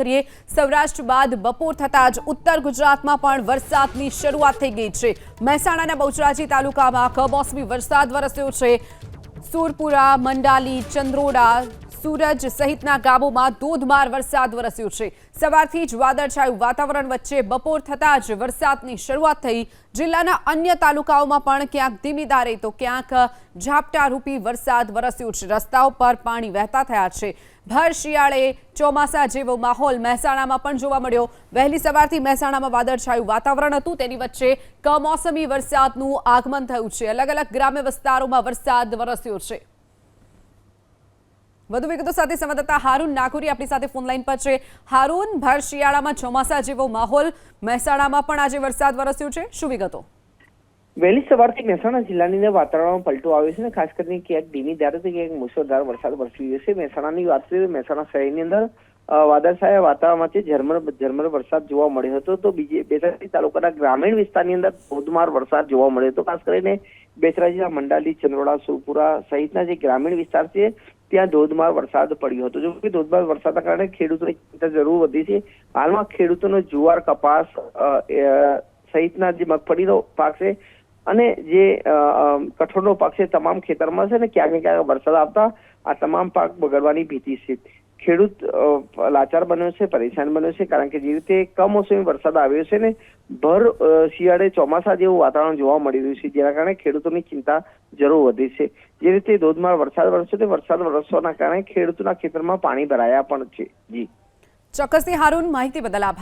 કરીએ, સૌરાષ્ટ્ર બાદ બપોર થતાં જ ઉત્તર ગુજરાતમાં પણ વરસાદની શરૂઆત થઈ ગઈ છે. મહેસાણાના બહુચરાજી તાલુકામાં કમોસમી વરસાદ વરસ્યો છે. સુરપુરા, મંડાલી ચંદ્રોડા સુરજ સહિતના ગામોમાં ધોધમાર વરસાદ વરસ્યો છે. સવારથી જ વાદળછાયું વાતાવરણ વચ્ચે બપોર થતાં જ વરસાદની શરૂઆત થઈ. જિલ્લાના અન્ય તાલુકાઓમાં પણ ક્યાંક ધીમી ધારે તો ક્યાંક ઝાપટારૂપી વરસાદ વરસ્યો છે. રસ્તાઓ પર પાણી વહેતા થયા છે. ભર શિયાળે ચોમાસા જેવો માહોલ મહેસાણામાં પણ જોવા મળ્યો. વહેલી સવારથી મહેસાણામાં વાદળછાયું વાતાવરણ હતું. તેની વચ્ચે કમોસમી વરસાદનું આગમન થયું છે. અલગ અલગ ગ્રામ્ય વિસ્તારોમાં વરસાદ વરસ્યો છે. વધુ વિગતો સાથે સંવાદદાતા હારૂન નાકુરી આપણી સાથે ફોન લાઈન પર છે. હારૂન ભર શિયાળામાં ચોમાસા જેવો માહોલ, મહેસાણામાં પણ આજે વરસાદ વરસ્યો છે. શું વિગતો? વહેલી સવારથી મહેસાણા જિલ્લાની વાતાવરણમાં પલટો આવ્યો છે ખાસ કરીને ક્યાંક ધીમી ધારે ક્યાંક મુશળધાર વરસાદ વરસી રહ્યો છે. મહેસાણાની વાત કરીએ મહેસાણા શહેરની અંદર વાદળછાયા વાતાવરણમાં છે. ઝરમર ઝરમર વરસાદ જોવા મળ્યો હતો. તો બીજી બેસરાજી તાલુકાના ગ્રામીણ વિસ્તારની અંદર ધોધમાર વરસાદ જોવા મળ્યો હતો. ખાસ કરીને બેચરાજીના મંડાલી ચંદ્રોડા સુરપુરા સહિતના જે ગ્રામીણ વિસ્તાર છે ત્યાં ધોધમાર વરસાદ પડ્યો હતો. જો ધોધમાર વરસાદના કારણે ખેડૂતોની ચિંતા જરૂર વધી છે. હાલમાં ખેડૂતોનો જુવાર, કપાસ સહિતના જે મગફળીનો પાક છે અને જે કઠોળનો પાક છે તમામ ખેતરમાં છે ને ક્યાંક ને ક્યાંક વરસાદ આવતા આ તમામ પાક બગડવાની ભીતિ છે. ખેડૂત લાચાર બન્યો છે, પરેશાન બન્યો છે, કારણ કે જે રીતે કમોસમી વરસાદ આવ્યો છે ને, ભર શિયાળે ચોમાસા જેવું વાતાવરણ જોવા મળી રહ્યું છે, જેના કારણે ખેડૂતોની ચિંતા જરૂર વધી છે. જે રીતે ધોધમાર વરસાદ વરસ્યો તે વરસાદ વરસવાના કારણે ખેડૂતોના ખેતરમાં પાણી ભરાયા પણ છે. જી. ચોક્કસથી, હારૂન, માહિતી બદલ